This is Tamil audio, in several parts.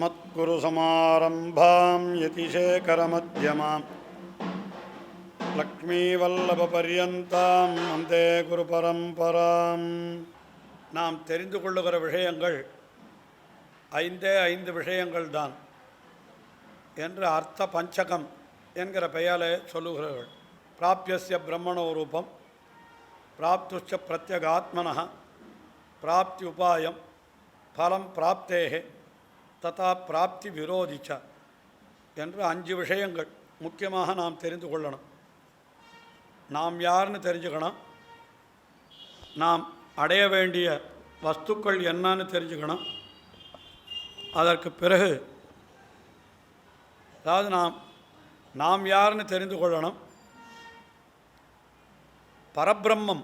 अस्मद्गुरुसमारम्भां यतिशेखरमध्यमां லக்ஷ்மீவல்லபபரியந்தாம் வந்தே குரு பரம்பராம் நாம் தெரிந்து கொள்ளுகிற விஷயங்கள் ஐந்தே ஐந்து விஷயங்கள் தான் என்று அர்த்த பஞ்சகம் என்கிற பெயரை சொல்லுகிறார்கள் பிராபியஸ்ய பிரம்மணோ ரூபம் பிராப்துச்ச பிரத்யகாத்மன பிராப்தி உபாயம் பலம் பிராப்தேகே ததா பிராப்தி விரோதிச்ச என்று அஞ்சு விஷயங்கள் முக்கியமாக நாம் தெரிந்து கொள்ளணும். நாம் யாருன்னு தெரிஞ்சுக்கணும்? நாம் அடைய வேண்டிய வஸ்துக்கள் என்னன்னு தெரிஞ்சுக்கணும். அதற்கு பிறகு அதாவது நாம் நாம் யாருன்னு தெரிந்து கொள்ளணும்? பரபிரம்மம்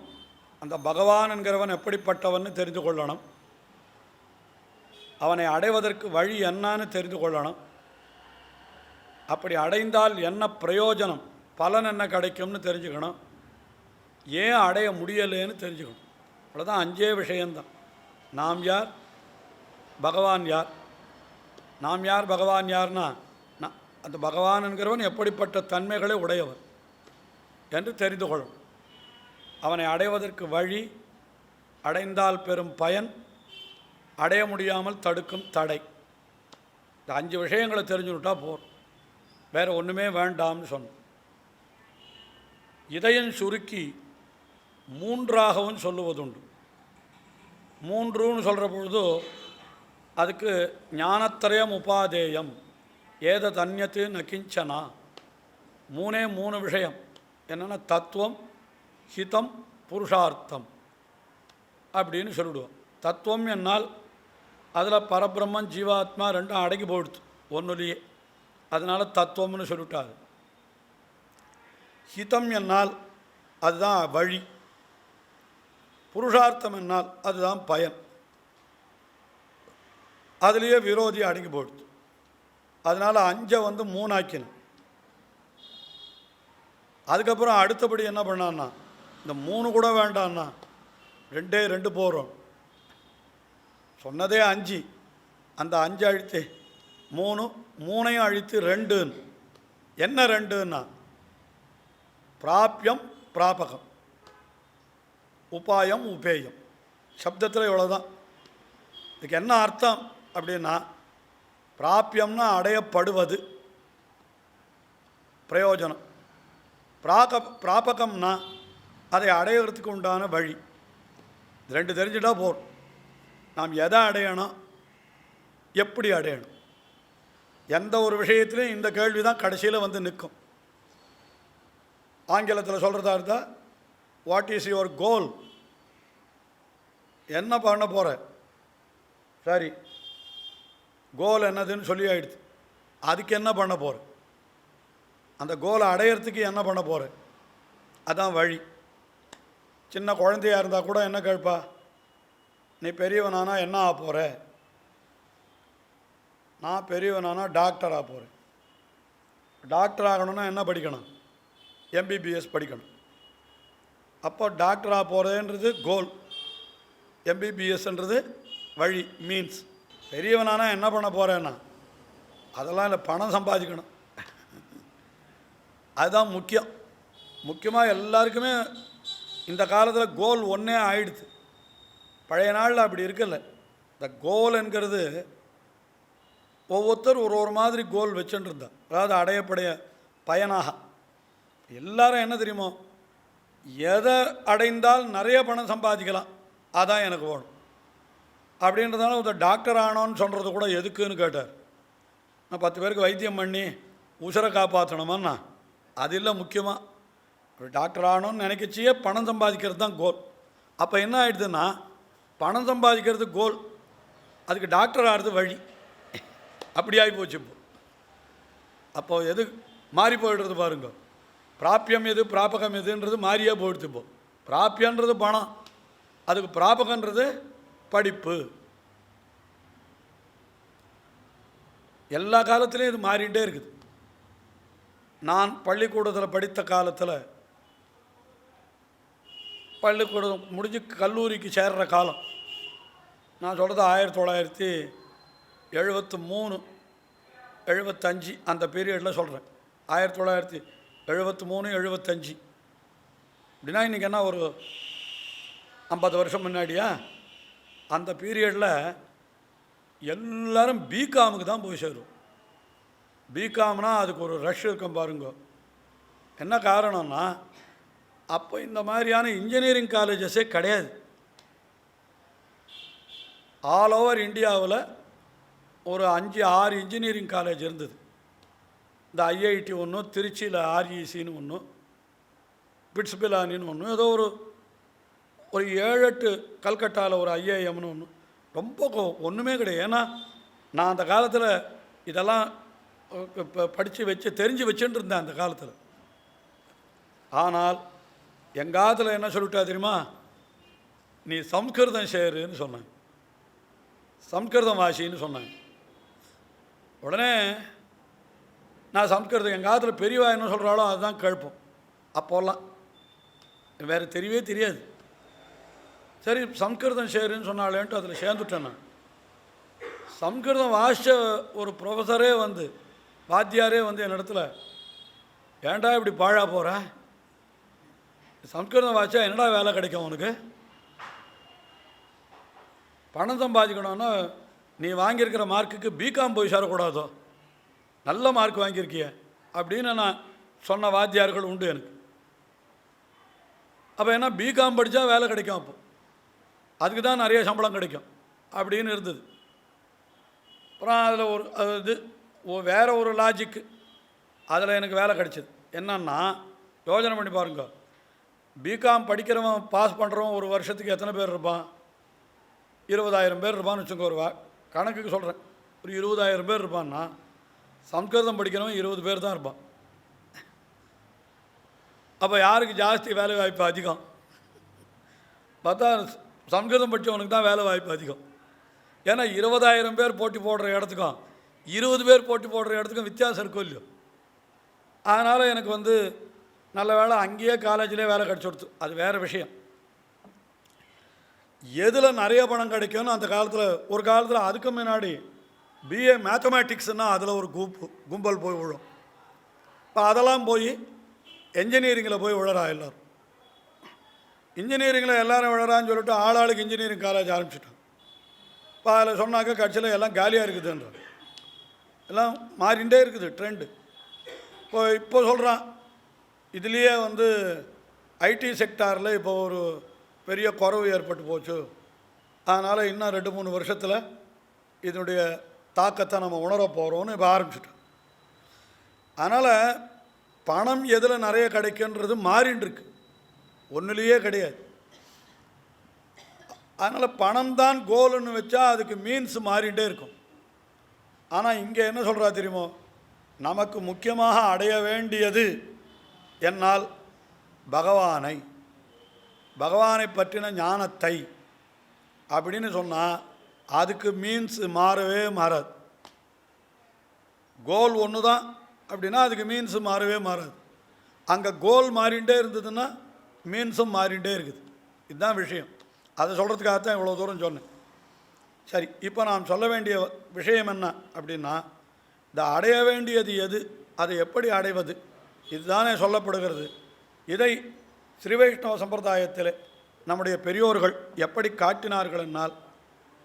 அந்த பகவான் என்கிறவன் எப்படிப்பட்டவன் தெரிந்து கொள்ளணும். அவனை அடைவதற்கு வழி என்னன்னு தெரிந்து கொள்ளணும். அப்படி அடைந்தால் என்ன பிரயோஜனம்? பலன் என்ன கிடைக்கும்னு தெரிஞ்சுக்கணும். ஏன் அடைய முடியலைன்னு தெரிஞ்சுக்கணும். அவ்வளோதான் அஞ்சே விஷயந்தான் நாம் யார்? பகவான் யார்? நாம் யார் பகவான் யார்னா? நான் அந்த பகவான் என்கிறவன் எப்படிப்பட்ட தன்மைகளை உடையவர் என்று தெரிந்து கொள்ளும். அவனை அடைவதற்கு வழி அடைந்தால் பெறும் பயன் அடைய முடியாமல் தடுக்கும் தடை. இந்த அஞ்சு விஷயங்களை தெரிஞ்சுக்கிட்டா போதும் வேறு ஒன்றுமே வேண்டாம்னு சொன்னோம். இதயம் சுருக்கி மூன்றாகவும் சொல்லுவதுண்டு. மூன்றுன்னு சொல்கிற பொழுது அதுக்கு ஞானத்திரயம் உபாதேயம். ஏத தன்யத்து நக்கிஞ்சனா மூணே மூணு விஷயம். என்னென்னா தத்துவம் ஹிதம் புருஷார்த்தம். அப்படின்னு சொல்லிடுவோம். தத்துவம் என்னால் அதில் பரபிரம்மன் ஜீவாத்மா ரெண்டும் அடங்கி போயிடுது ஒன்றுலேயே அதனால் தத்துவம்னு சொல்லிட்டாரு ஹிதம் என்னால் அதுதான் வழி. புருஷார்த்தம் என்னால் அதுதான் பயன். அதுலேயே விரோதி அடங்கி போயிடுது அதனால் அஞ்சை வந்து மூணாக்கினேன். அதுக்கப்புறம் அடுத்தபடி என்ன பண்ணான்னா இந்த மூணு கூட வேண்டான்னா ரெண்டே ரெண்டு போகிறோம் சொன்னதே அஞ்சு. அந்த அஞ்சு அழித்து மூணு மூணையும் அழித்து ரெண்டுன்னு. என்ன ரெண்டுன்னா? பிராபியம் பிராபகம். உபாயம் உபேயம். சப்தத்தில் இவ்வளோதான் இதுக்கு என்ன அர்த்தம் அப்படின்னா பிராபியம்னா அடையப்படுவது. பிரயோஜனம். பிராக பிராபகம்னா அதை அடையிறதுக்கு உண்டான வழி. இது ரெண்டு தெரிஞ்சுட்டா போதும். நாம் எதை அடையணும்? எப்படி அடையணும்? எந்த ஒரு விஷயத்திலையும் இந்த கேள்வி தான் கடைசியில் வந்து நிற்கும். ஆங்கிலத்தில் சொல்கிறதா இருந்தால் வாட் இஸ் யுவர் கோல் என்ன பண்ண போகிற சரி கோல் என்னதுன்னு சொல்லி ஆயிடுது அதுக்கு என்ன பண்ண போகிற அந்த கோலை அடையிறதுக்கு என்ன பண்ண போகிற அதான் வழி. சின்ன குழந்தையாக இருந்தால் கூட என்ன கேட்பா? நீ பெரியவனானா என்ன ஆக போகிற நான் பெரியவனானா டாக்டர் ஆக போகிறேன் டாக்டர் ஆகணும்னா என்ன படிக்கணும்? எம்பிபிஎஸ் படிக்கணும். அப்போ டாக்டராக போகிறதுன்றது கோல் எம்பிபிஎஸ்ன்றது வழி மீன்ஸ் பெரியவனானா என்ன பண்ண போகிறேன்னா அதெல்லாம் இல்லை பணம் சம்பாதிக்கணும். அதுதான் முக்கியம். முக்கியமாக எல்லாருக்குமே இந்த காலத்தில் கோல் ஒன்றே ஆயிடுது பழைய நாளில் அப்படி இருக்கல. இந்த கோல் என்கிறது ஒவ்வொருத்தர் ஒரு ஒரு மாதிரி கோல் வச்சுட்டு அதாவது அடையப்படைய பயனாக. எல்லாரும் என்ன தெரியுமோ எதை அடைந்தால் நிறைய பணம் சம்பாதிக்கலாம். அதான் எனக்கு வேணும் அப்படின்றதால ஒரு டாக்டர் ஆனோன்னு சொல்கிறது கூட எதுக்குன்னு கேட்டார். நான் பத்து பேருக்கு வைத்தியம் பண்ணி உசுரை காப்பாற்றணுமாண்ணா அது இல்லை முக்கியமாக ஒரு டாக்டர் ஆகணும்னு நினைக்கச்சியே பணம் சம்பாதிக்கிறது தான் கோல். அப்போ என்ன ஆயிடுதுன்னா பணம் சம்பாதிக்கிறது கோல் அதுக்கு டாக்டர் ஆகிறது வழி. அப்படி ஆகி போச்சு இப்போ. அப்போ எது மாறி போயிடுறது பாருங்க. பிராப்பியம் எது பிராபகம் எதுன்றது மாறியே போயிடுது இப்போ. பிராப்பியன்றது பணம். அதுக்கு பிராபகன்றது படிப்பு. எல்லா காலத்துலேயும் இது மாறிட்டே இருக்குது. நான் பள்ளிக்கூடத்தில் படித்த காலத்தில் பள்ளிக்கூடம் முடிஞ்சு கல்லூரிக்கு சேர்கிற காலம். நான் சொல்கிறது ஆயிரத்தி தொள்ளாயிரத்தி எழுபத்து மூணு எழுபத்தஞ்சு அந்த பீரியடில் சொல்கிறேன் ஆயிரத்தி தொள்ளாயிரத்தி எழுபத்து மூணு எழுபத்தஞ்சு அப்படின்னா இன்றைக்கி என்ன ஒரு ஐம்பது வருஷம் முன்னாடியா? அந்த பீரியடில் எல்லோரும் பிகாமுக்கு தான் போய் சேரும். பிகாம்னா அதுக்கு ஒரு ரஷ் இருக்கும் பாருங்க. என்ன காரணம்னா அப்போ இந்த மாதிரியான இன்ஜினியரிங் காலேஜஸே கிடையாது. ஆல் ஓவர் இந்தியாவில் ஒரு அஞ்சு ஆறு இன்ஜினியரிங் காலேஜ் இருந்தது. இந்த ஐஐடி ஒன்று திருச்சியில் ஆர்இசின்னு ஒன்று பிட்ஸ்பிலானின்னு ஒன்று ஏதோ ஒரு ஒரு ஏழு எட்டு கல்கட்டாவில் ஒரு ஐஏஎம்னு ஒன்று ரொம்ப ஒன்றுமே கிடையாது. ஏன்னா நான் அந்த காலத்தில் இதெல்லாம் இப்போ படித்து வச்சு தெரிஞ்சு வச்சுட்டு இருந்தேன் அந்த காலத்தில். ஆனால் எங்கள் காலத்தில் என்ன சொல்லிட்டா தெரியுமா? நீ சம்ஸ்கிருதம் சேருன்னு சொன்னாங்க சம்ஸ்கிருதம் வாசின்னு சொன்னாங்க. உடனே நான் சம்ஸ்கிருதம் எங்கள் காலத்தில் பெரியவா என்ன சொல்கிறாலோ அதுதான் கேட்போம். அப்போல்லாம் வேறு தெரியவே தெரியாது. சரி சம்ஸ்கிருதம் சேருன்னு சொன்னாலேன்ட்டு அதில் சேர்ந்துட்டேன் நான். சம்ஸ்கிருதம் வாசித்த ஒரு ப்ரொஃபஸரே வந்து வாத்தியாரே வந்து என்னிடத்துல ஏன்டா இப்படி பாழா போகிற சம்ஸ்கிருதம் வாசிச்சா என்னடா வேலை கிடைக்கும் உனக்கு? பணம் சம்பாதிக்கணும்னா நீ வாங்கியிருக்கிற மார்க்குக்கு பிகாம் போய் சேரக்கூடாதோ? நல்ல மார்க் வாங்கியிருக்கிய? அப்படின்னு நான் சொன்ன வாத்தியார்கள் உண்டு எனக்கு. அப்போ என்ன? பிகாம் படித்தா வேலை கிடைக்கும் அப்போ. அதுக்கு தான் நிறைய சம்பளம் கிடைக்கும். அப்படின்னு இருந்தது. அப்புறம் அதில் ஒரு அது இது வேறு ஒரு லாஜிக்கு அதில் எனக்கு வேலை கிடைச்சிது. என்னன்னா யோஜனை பண்ணி பாருங்க. பிகாம் படிக்கிறவன் பாஸ் பண்ணுறவன் ஒரு வருஷத்துக்கு எத்தனை பேர் இருப்பான்? இருபதாயிரம் பேர் இருப்பான்னு வச்சுக்கோ ஒரு கணக்குக்கு சொல்கிறேன் ஒரு இருபதாயிரம் பேர் இருப்பான்னா சம்ஸ்கிருதம் படிக்கிறவன் இருபது பேர் தான் இருப்பான். அப்போ யாருக்கு ஜாஸ்தி வேலை வாய்ப்பு அதிகம்? பார்த்தா சம்ஸ்கிருதம் படித்தவனுக்கு தான் வேலை வாய்ப்பு அதிகம். ஏன்னா இருபதாயிரம் பேர் போட்டி போடுற இடத்துக்கும் இருபது பேர் போட்டி போடுற இடத்துக்கும் வித்தியாசம் இருக்கும் இல்லையோ? அதனால் எனக்கு வந்து நல்ல வேலை அங்கேயே காலேஜ்லேயே வேலை கிடச்சி கொடுத்து அது வேறு விஷயம். எதில் நிறைய பணம் கிடைக்கும்னு அந்த காலத்தில் ஒரு காலத்தில் அதுக்கு முன்னாடி பிஏ மேத்தமேட்டிக்ஸ்னால் அதில் ஒரு கும்பு கும்பல் போய் விழும். இப்போ அதெல்லாம் போய் என்ஜினியரிங்கில் போய் விழறா எல்லோரும். இன்ஜினியரிங்கில் எல்லோரும் விழறான்னு சொல்லிட்டு ஆளாளுக்கு இன்ஜினியரிங் காலேஜ் ஆரம்பிச்சிட்டோம் இப்போ அதில் சொன்னாக்க கட்சியில் எல்லாம் காலியாக இருக்குதுன்ற எல்லாம் மாறிண்டே இருக்குது ட்ரெண்டு இப்போ இப்போ சொல்கிறான் இதுலேயே வந்து ஐடி செக்டாரில் இப்போ ஒரு பெரிய குறவு ஏற்பட்டு போச்சு. அதனால் இன்னும் ரெண்டு மூணு வருஷத்தில் இதனுடைய தாக்கத்தை நம்ம உணர போகிறோம்னு இப்போ ஆரம்பிச்சிட்டோம். அதனால் பணம் எதில் நிறைய கிடைக்குன்றது மாறின்னு ஒன்றுலேயே கிடையாது. அதனால் பணம் தான் கோல்னு வச்சா அதுக்கு மீன்ஸ் மாறிகிட்டே இருக்கும். ஆனால் இங்கே என்ன சொல்கிறா தெரியுமோ? நமக்கு முக்கியமாக அடைய வேண்டியது என்னால் பகவானை பகவானை பற்றின ஞானத்தை அப்படின்னு சொன்னால் அதுக்கு மீன்ஸ் மாறவே மாறாது. கோல் ஒன்று தான் அப்படின்னா அதுக்கு மீன்ஸ் மாறவே மாறாது. அங்கே கோல் மாறிண்டே இருந்ததுன்னா மீன்ஸும் மாறிண்டே இருக்குது. இதுதான் விஷயம். அதை சொல்கிறதுக்காகத்தான் இவ்வளோ தூரம் சொன்னேன். சரி இப்போ நாம் சொல்ல வேண்டிய விஷயம் என்ன அப்படின்னா இந்த அடைய வேண்டியது எது அதை எப்படி அடைவது இதுதானே சொல்லப்படுகிறது. இதை ஸ்ரீ வைஷ்ணவ சம்பிரதாயத்தில் நம்முடைய பெரியோர்கள் எப்படி காட்டினார்கள் என்னால்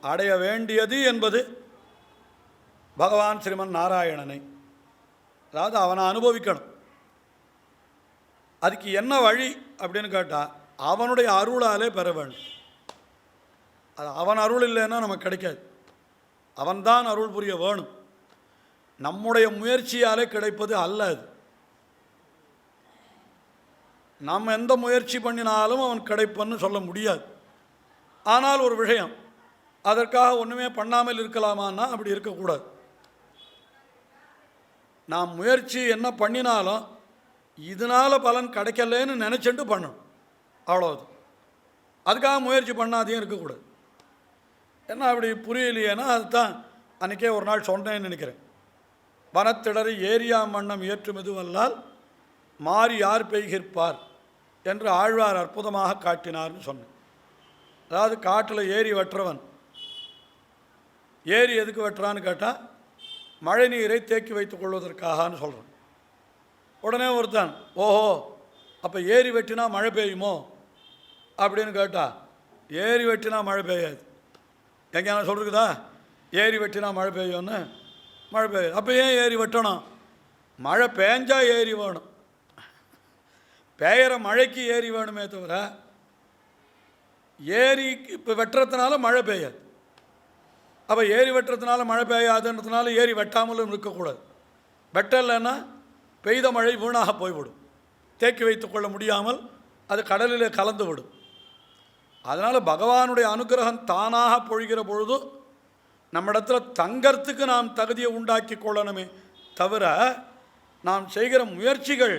அடைய வேண்டியது என்பது பகவான் ஸ்ரீமன் நாராயணனை. அதாவது அவனை அனுபவிக்கணும். அதுக்கு என்ன வழி அப்படின்னு கேட்டால் அவனுடைய அருளாலே பெற வேண்டும். அது அவன் அருள் இல்லைன்னா நமக்கு கிடைக்காது. அவன்தான் அருள் புரிய வேணும். நம்முடைய முயற்சியாலே கிடைப்பது அல்ல அது. நாம் எந்த முயற்சி பண்ணினாலும் அவன் கிடைப்பன்னு சொல்ல முடியாது. ஆனால் ஒரு விஷயம் அதற்காக ஒன்றுமே பண்ணாமல் இருக்கலாமான்னா அப்படி இருக்கக்கூடாது. நாம் முயற்சி என்ன பண்ணினாலும் இதனால் பலன் கிடைக்கலன்னு நினச்சிட்டு பண்ணணும். அவ்வளோது அதுக்காக முயற்சி பண்ணாதையும் இருக்கக்கூடாது. என்ன அப்படி புரியலையேன்னா அதுதான் அன்றைக்கே ஒரு நாள் சொன்னேன்னு நினைக்கிறேன். வனத்திடரை ஏரியா மன்னம் ஏற்றும் இதுவல்லால் மாறி யார் பெய்கிற்பார்? என்று ஆழ்வார் அற்புதமாக காட்டினார்னு சொன்னேன். அதாவது காட்டில் ஏரி வெட்டுறவன். ஏரி எதுக்கு வெட்டுறான்னு கேட்டால் மழை நீரை தேக்கி வைத்துக் கொள்வதற்காகன்னு சொல்கிறேன் உடனே ஒருத்தன் ஓஹோ அப்போ ஏரி வெட்டினா மழை பெய்யுமோ? அப்படின்னு கேட்டா ஏரி வெட்டினா மழை பெய்யாது. எங்கேயான சொல்லிருக்குதா ஏரி வெட்டினா மழை பெய்யும்னு? மழை பெய்யாது. அப்போ ஏன் ஏரி வெட்டணும்? மழை பேஞ்சா ஏரி வேணும். பெய்கிற மழைக்கு ஏரி வேணுமே தவிர ஏரி இப்போ வெட்டுறதுனால மழை பெய்யாது. அப்போ ஏரி வெட்டுறதுனால மழை பெய்யாதுன்றதுனால ஏரி வெட்டாமலும் இருக்கக்கூடாது. வெட்டலைன்னா பெய்த மழை வீணாக போய்விடும். தேக்கி வைத்துக்கொள்ள முடியாமல் அது கடலிலே கலந்து விடும். அதனால் பகவானுடைய அனுக்கிரகம் தானாக பொழிகிற பொழுது நம்மிடத்தில் தங்கறதுக்கு நாம் தகுதியை உண்டாக்கி கொள்ளணுமே தவிர நாம் செய்கிற முயற்சிகள்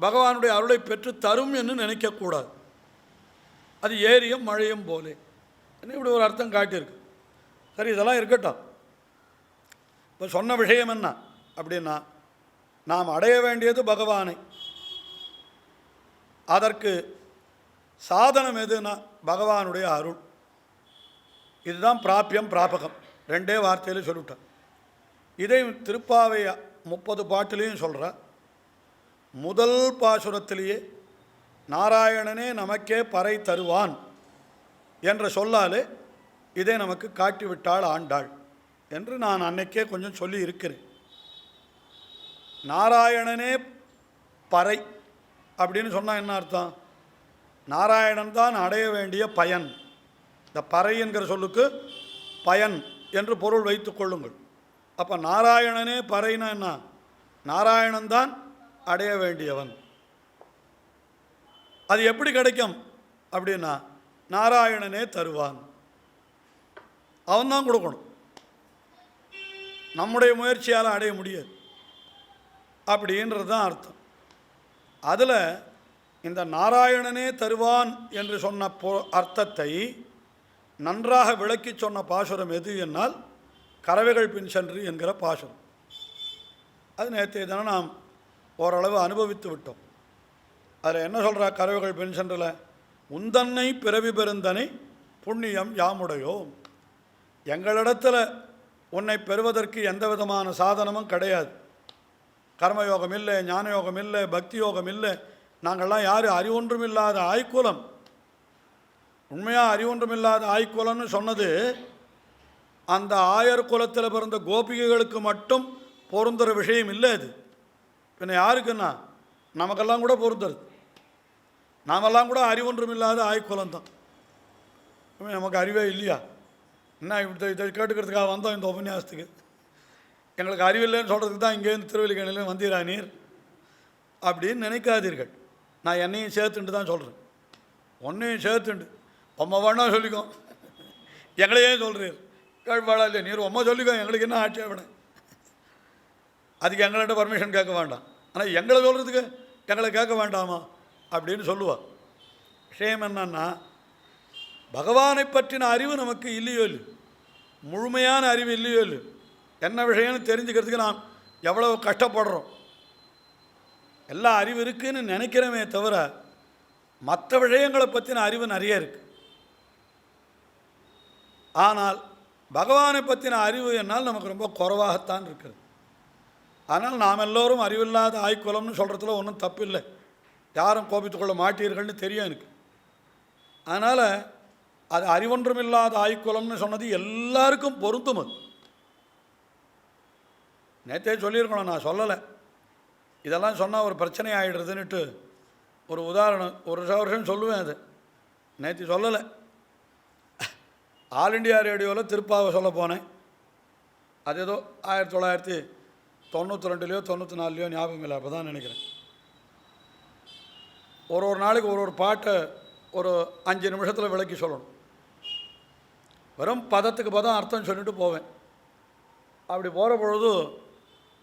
பகவானுடைய அருளை பெற்று தரும் என்று நினைக்கக்கூடாது. அது ஏரியும் மழையும் போலே. என்ன இப்படி ஒரு அர்த்தம் காட்டியிருக்கு? சரி இதெல்லாம் இருக்கட்டும். இப்போ சொன்ன விஷயம் என்ன அப்படின்னா நாம் அடைய வேண்டியது பகவானை. அதற்கு சாதனம் எதுனா பகவானுடைய அருள். இதுதான் பிராப்பியம் பிராபகம். ரெண்டே வார்த்தையில் சொல்லிவிட்டேன் இதை திருப்பாவை முப்பது பாட்டிலையும் சொல்கிறேன் முதல் பாசுரத்திலேயே நாராயணனே நமக்கே பறை தருவான் என்ற சொல்லாலே இதை நமக்கு காட்டிவிட்டாள் ஆண்டாள் என்று நான் அன்னைக்கே கொஞ்சம் சொல்லி இருக்கிறேன் நாராயணனே பறை அப்படின்னு சொன்னால் என்ன அர்த்தம்? நாராயணன் தான் அடைய வேண்டிய பயன். இந்த பறை என்கிற சொல்லுக்கு பயன் என்று பொருள் வைத்துக் கொள்ளுங்கள். அப்போ நாராயணனே பறைனா என்ன? நாராயணன் தான் அடைய வேண்டியவன். அது எப்படி கிடைக்கும்? அப்படின்னா நாராயணனே தருவான். அவன் தான் கொடுக்கணும். நம்முடைய முயற்சியால் அடைய முடியாது. அப்படின்றது தான் அர்த்தம். அதில் இந்த நாராயணனே தருவான் என்று சொன்ன பொ அர்த்தத்தை நன்றாக விளக்கி சொன்ன பாசுரம் எது என்னால் கறவைகள் பின் சென்று என்கிற பாசுரம். அது நேற்றைய தினம் நாம் ஓரளவு அனுபவித்து விட்டோம். அதில் என்ன சொல்கிறா கறவைகள் பென்ஷனில் சென்றில்? உந்தன்னை பிறவி பெருந்தனை புண்ணியம் யாமுடையோ? எங்களிடத்தில் உன்னை பெறுவதற்கு எந்த விதமான சாதனமும் கிடையாது. கர்மயோகம் இல்லை ஞானயோகம் இல்லை பக்தி யோகம் இல்லை. நாங்கள்லாம் யார்? அறிவொன்றும் இல்லாத ஆய்க்குலம். உண்மையாக அறிவொன்றும் இல்லாத ஆய்க்குலம்னு சொன்னது அந்த ஆயர் குலத்தில் பிறந்த கோபிகைகளுக்கு மட்டும் பொருந்துகிற விஷயம் இல்லை அது. பின்ன யாருக்குன்னா நமக்கெல்லாம் கூட பொருந்துறது நாமெல்லாம் கூட அறிவொன்றும் இல்லாத ஆய்க்குலம் தான். நமக்கு அறிவே இல்லையா? என்ன இப்படி இதை கேட்டுக்கிறதுக்காக வந்தோம் இந்த உபன்யாசத்துக்கு? எங்களுக்கு அறிவில்லைன்னு சொல்கிறதுக்கு தான் இங்கேருந்து திருவல்லிக்கணியில் வந்தீரா நீர்? அப்படின்னு நினைக்காதீர்கள். நான் என்னையும் சேர்த்துண்டு தான் சொல்கிறேன் ஒன்றையும் சேர்த்துண்டு. உம்மை வேணா சொல்லிக்கோ. எங்களையே சொல்கிறீர் கேட்பாடா இல்லையா நீர் உம்மை சொல்லிக்கோ. எங்களுக்கு என்ன ஆட்சேபனை? அதுக்கு எங்கள்கிட்ட பர்மிஷன் கேட்க வேண்டாம். ஆனால் எங்களை சொல்கிறதுக்கு எங்களை கேட்க வேண்டாமா? அப்படின்னு சொல்லுவாள் விஷயம் என்னன்னா பகவானை பற்றின அறிவு நமக்கு இல்லையோ இல்லை முழுமையான அறிவு இல்லையோ இல்லை என்ன விஷயம்னு தெரிஞ்சுக்கிறதுக்கு நாம் எவ்வளோ கஷ்டப்படுறோம்? எல்லா அறிவு இருக்குன்னு நினைக்கிறோமே தவிர மற்ற விஷயங்களை பற்றின அறிவு நிறைய இருக்குது ஆனால் பகவானை பற்றின அறிவு என்னால் நமக்கு ரொம்ப குறைவாகத்தான் இருக்கிறது. ஆனால் நாம் எல்லோரும் அறிவில்லாத ஆய்க்குலம்னு சொல்கிறதுல ஒன்றும் தப்பு இல்லை யாரும் கோபித்துக்கொள்ள மாட்டீர்கள்னு தெரியும் எனக்கு. அதனால் அது அறிவொன்றுமில்லாத ஆய்க்குலம்னு சொன்னது எல்லாருக்கும் பொருந்தும் அது. நேற்றே சொல்லியிருக்கணும் நான் சொல்லலை. இதெல்லாம் சொன்னால் ஒரு பிரச்சனை ஆகிடுறதுன்னுட்டு ஒரு உதாரணம் ஒரு வருஷம் சொல்லுவேன் அது. நேற்று சொல்லலை. ஆல் இண்டியா ரேடியோவில் திருப்பாவை சொல்ல போனேன். அது ஏதோ ஆயிரத்தி தொள்ளாயிரத்தி தொண்ணூற்றி ரெண்டுலேயோ தொண்ணூற்றி நாலுலையோ ஞாபகம் இல்லை. அப்போ தான் நினைக்கிறேன். ஒரு ஒரு நாளைக்கு ஒரு ஒரு பாட்டை ஒரு அஞ்சு நிமிஷத்தில் விளக்கி சொல்லணும். வெறும் பதத்துக்கு பதம் அர்த்தம் சொல்லிட்டு போவேன். அப்படி போகிற பொழுது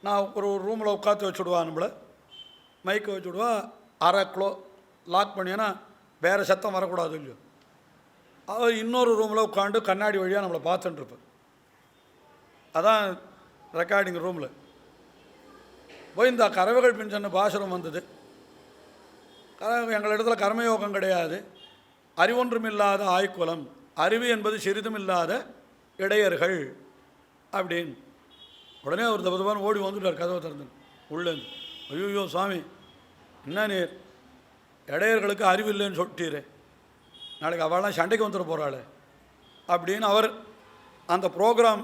நான் ஒரு ஒரு ரூமில் உட்காந்து வச்சுடுவா நம்மளை மைக்கை வச்சுடுவா அரை கிலோ லாக் பண்ணினா வேறு சத்தம் வரக்கூடாது இல்லையோ அவர் இன்னொரு ரூமில் உட்காந்து கண்ணாடி வழியாக நம்மளை பார்த்துட்டுருப்பேன் அதான் ரெக்கார்டிங் ரூமில் போய் இந்த கறவைகள் பின்சன்னு பாசுரம் வந்தது. கர- கர்மயோகம் கிடையாது. அறிவொன்றுமில்லாத ஆய்க்குலம் அறிவு என்பது சிறிதும் இல்லாத இடையர்கள் அப்படின்னு. உடனே ஒரு தபதபான் ஓடி வந்துட்டார் கதவை திறந்து உள்ளேருந்து ஐயோ சுவாமி என்ன நீர் இடையர்களுக்கு அறிவு இல்லைன்னு சொல்லிட்டீரே நாளைக்கு அவள்லாம் சண்டைக்கு வந்துட போகிறாளே அப்படின்னு அவர் அந்த ப்ரோக்ராம்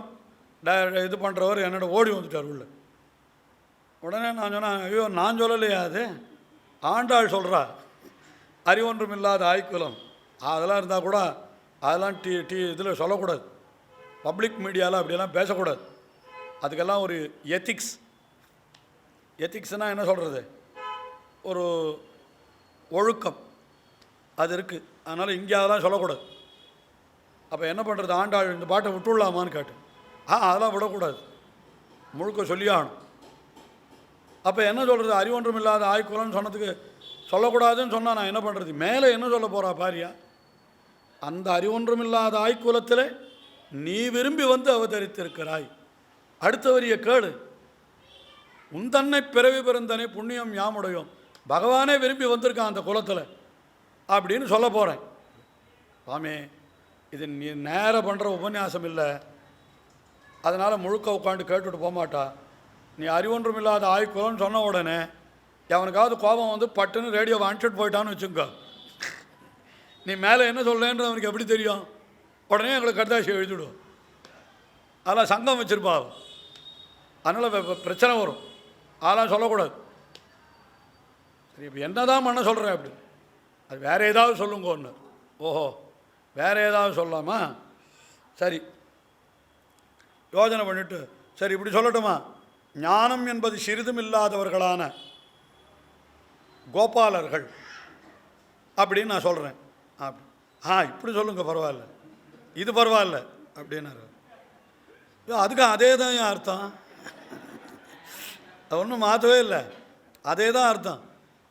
இது பண்ணுறவர் என்னோட ஓடி வந்துட்டார் உள்ளே உடனே நான் சொன்னேன் ஐயோ நான் சொல்லலையா அது. ஆண்டாள் சொல்கிறா அறிவொன்றும் இல்லாத ஆய்க்குலம். அதெல்லாம் இருந்தால் கூட அதெல்லாம் டி டி இதில் சொல்லக்கூடாது. பப்ளிக் மீடியாவில் அப்படியெல்லாம் பேசக்கூடாது. அதுக்கெல்லாம் ஒரு எத்திக்ஸ் எத்திக்ஸ்னால் என்ன சொல்கிறது ஒரு ஒழுக்கம். அது இருக்குது அதனால் இங்கே அதெல்லாம் சொல்லக்கூடாது. அப்போ என்ன பண்ணுறது ஆண்டாள் இந்த பாட்டை விட்டுடலாமான்னு கேட்டு ஆ அதெல்லாம் விடக்கூடாது. முழுக்க சொல்லியாகணும் அப்போ என்ன சொல்கிறது அறிவொன்றும் இல்லாத ஆய்க்குலன்னு சொன்னதுக்கு சொல்லக்கூடாதுன்னு சொன்னால் நான் என்ன பண்ணுறது மேலே என்ன சொல்ல போகிறா பாரியா? அந்த அறிவொன்றும் இல்லாத ஆய்க்குலத்தில் நீ விரும்பி வந்து அவதரித்திருக்கிறாய். அடுத்த வரிய கேடு உந்தன்னை பிறவி பிறந்தனை புண்ணியம் யாமுடையும். பகவானே விரும்பி வந்திருக்கான் அந்த குலத்தில் அப்படின்னு சொல்ல போகிறேன் சுவாமி இது நீ நேராக பண்ணுற உபன்யாசம் இல்லை. அதனால் முழுக்க உட்காந்து கேட்டுட்டு போகமாட்டா நீ அறிவொன்றும் இல்லாத ஆய்க்குலன்னு சொன்ன உடனே எவனுக்காவது கோபம் வந்து பட்டுன்னு ரேடியோ அனுப்பிச்சிட்டு போயிட்டான்னு வச்சுக்கோ. நீ மேலே என்ன சொல்கிறேன்றது அவனுக்கு எப்படி தெரியும்? உடனே எங்களுக்கு கடுதாசி எழுதிவிடும் அதெல்லாம் சங்கம் வச்சுருப்பா அதனால் பிரச்சனை வரும். அதெல்லாம் சொல்லக்கூடாது. சரி இப்போ என்ன தான் பண்ண சொல்கிறேன் அப்படி? அது வேறு ஏதாவது சொல்லுங்க ஒன்று ஓஹோ வேறு ஏதாவது சொல்லலாமா? சரி. யோஜனை பண்ணிவிட்டு சரி இப்படி சொல்லட்டுமா? ஞானம் என்பது சிறிதும் இல்லாதவர்களான கோபாலர்கள் அப்படின்னு நான் சொல்கிறேன் அப்படி. ஆ இப்படி சொல்லுங்க பரவாயில்ல. இது பரவாயில்ல அப்படின்னாரு. அதுக்கு அதே தான் என் அர்த்தம். அது ஒன்றும் மாற்றவே இல்லை. அதே தான் அர்த்தம்.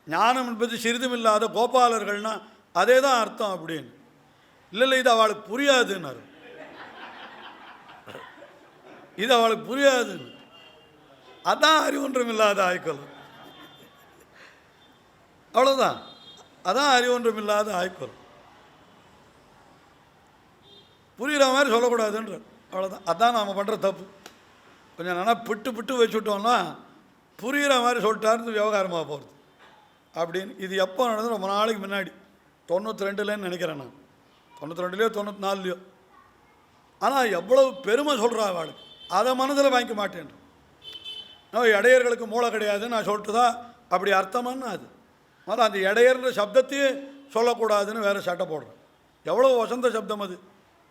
ஞானம் என்பது சிறிதும் இல்லாத கோபாலர்கள்னால் அதே தான் அர்த்தம் அப்படின்னு. இல்லை இல்லை இது அவளுக்கு புரியாதுன்னாரு. இது அவளுக்கு புரியாதுன்னு. அதான் அறிவொன்றும் இல்லாத ஆய்க்கொலம் அவ்வளோதான் அதான் அறிவொன்றும் இல்லாத ஆய்க்கொலம் புரிகிற மாதிரி சொல்லக்கூடாதுன்ற. அவ்வளோதான் அதான் நாம் பண்ணுற தப்பு. கொஞ்சம் நல்லா பிட்டு பிட்டு வச்சுட்டோம்னா புரிகிற மாதிரி சொல்லிட்டாருன்னு விவகாரமாக போகிறது அப்படின்னு இது எப்போ நடந்தது? ரொம்ப நாளைக்கு முன்னாடி. தொண்ணூற்றி ரெண்டுலேன்னு நினைக்கிறேன் நான். தொண்ணூற்றி ரெண்டுலேயோ தொண்ணூற்றி நாலுலையோ ஆனால் எவ்வளவு பெருமை சொல்கிறா அவளுக்கு. அதை மனதில் வாங்கிக்க மாட்டேன் இடையர்களுக்கு மூளை கிடையாதுன்னு நான் சொல்லிட்டு தான் அப்படி அர்த்தமான்னு அது. முதல்ல அந்த இடையர்ன்ற சப்தத்தையே சொல்லக்கூடாதுன்னு வேறு சட்டை போடுறேன். எவ்வளோ வசந்த சப்தம் அது?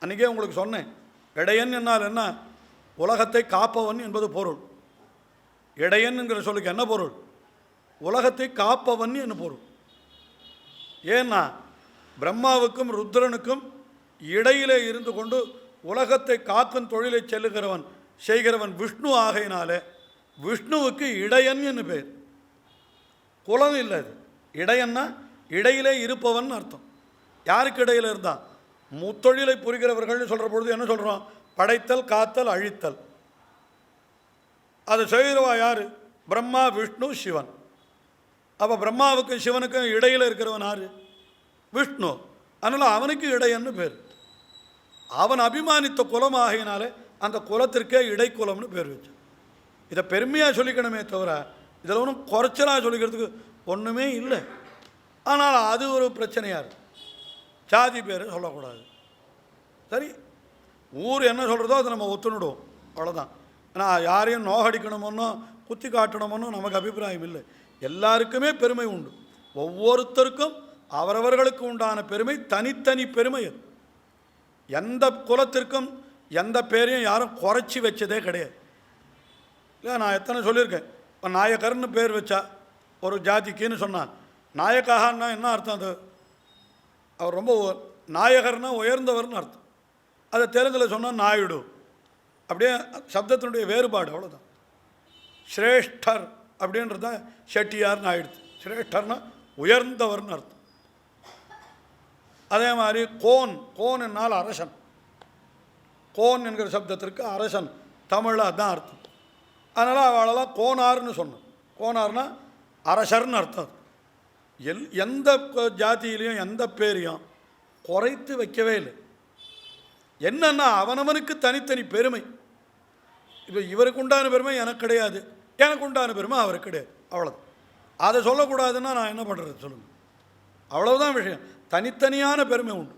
அன்றைக்கே உங்களுக்கு சொன்னேன். இடையன் என்னால் என்ன? உலகத்தை காப்பவன் என்பது பொருள். இடையன்ங்கிற சொல்லுக்கு என்ன பொருள்? உலகத்தை காப்பவன் என்ன பொருள். ஏன்னா பிரம்மாவுக்கும் ருத்ரனுக்கும் இடையிலே இருந்து கொண்டு உலகத்தை காக்கும் தொழிலை செல்லுகிறவன் செய்கிறவன் விஷ்ணு ஆகையினாலே விஷ்ணுவுக்கு இடையன் என்று பேர். குலம் இல்லை அது. இடையன்னா இடையிலே இருப்பவன் அர்த்தம். யாருக்கு இடையில் இருந்தான் முத்தொழிலை புரிகிறவர்கள்னு சொல்கிற பொழுது என்ன சொல்கிறோம் படைத்தல் காத்தல் அழித்தல். அதை செய்கிறவா யார்? பிரம்மா விஷ்ணு சிவன். அப்போ பிரம்மாவுக்கும் சிவனுக்கும் இடையில் இருக்கிறவன் யார்? விஷ்ணு. அதனால் அவனுக்கு இடையன்னு பேர். அவன் அபிமானித்த குலம் ஆகையினாலே அந்த குலத்திற்கே இடைக்குலம்னு பேர் வச்சு. இதை பெருமையாக சொல்லிக்கணுமே தவிர இதில் ஒன்றும் குறைச்சலாக சொல்லிக்கிறதுக்கு ஒன்றுமே இல்லை. ஆனால் அது ஒரு பிரச்சனையாக இருக்குது ஜாதி பேர் சொல்லக்கூடாது. சரி ஊர் என்ன சொல்கிறதோ அதை நம்ம ஒத்துணுடுவோம். அவ்வளோதான் ஆனால் யாரையும் நோகடிக்கணுமோனோ குத்தி காட்டணுமோனோ நமக்கு அபிப்பிராயம் இல்லை. எல்லாருக்குமே பெருமை உண்டு. ஒவ்வொருத்தருக்கும் அவரவர்களுக்கு உண்டான பெருமை தனித்தனி பெருமை அது. எந்த குலத்திற்கும் எந்த பேரையும் யாரும் குறைச்சி வச்சதே கிடையாது. இல்லை நான் எத்தனை சொல்லியிருக்கேன். இப்போ நாயக்கர்னு பேர் வச்சா ஒரு ஜாதிக்குன்னு சொன்னான் நாயக்காகன்னா என்ன அர்த்தம் அது? அவர் ரொம்ப நாயகர்னா உயர்ந்தவர்னு அர்த்தம். அதை தெலுங்கில் சொன்னால் நாயுடு. அப்படியே சப்தத்தினுடைய வேறுபாடு அவ்வளோதான் சிரேஷ்டர் அப்படின்றது தான் செட்டியார்னு ஆயிடுச்சு சிரேஷ்டர்னா உயர்ந்தவர்னு அர்த்தம். அதே மாதிரி கோன் கோன் என்னால் அரசன். கோன் என்கிற சப்தத்திற்கு அரசன். தமிழில் அதுதான் அர்த்தம். அதனால் அவளெல்லாம் கோனார்னு சொன்னோம் கோனார்னா அரசர்னு அர்த்தம் எல் எந்த ஜாதியிலையும் எந்த பேரையும் குறைத்து வைக்கவே இல்லை. என்னன்னா அவனவனுக்கு தனித்தனி பெருமை. இப்போ இவருக்கு உண்டான பெருமை எனக்கு கிடையாது. எனக்கு உண்டான பெருமை அவருக்கு கிடையாது. அவ்வளோதான் அதை சொல்லக்கூடாதுன்னா நான் என்ன பண்ணுறது சொல்லுங்கள் அவ்வளவுதான் விஷயம். தனித்தனியான பெருமை உண்டு.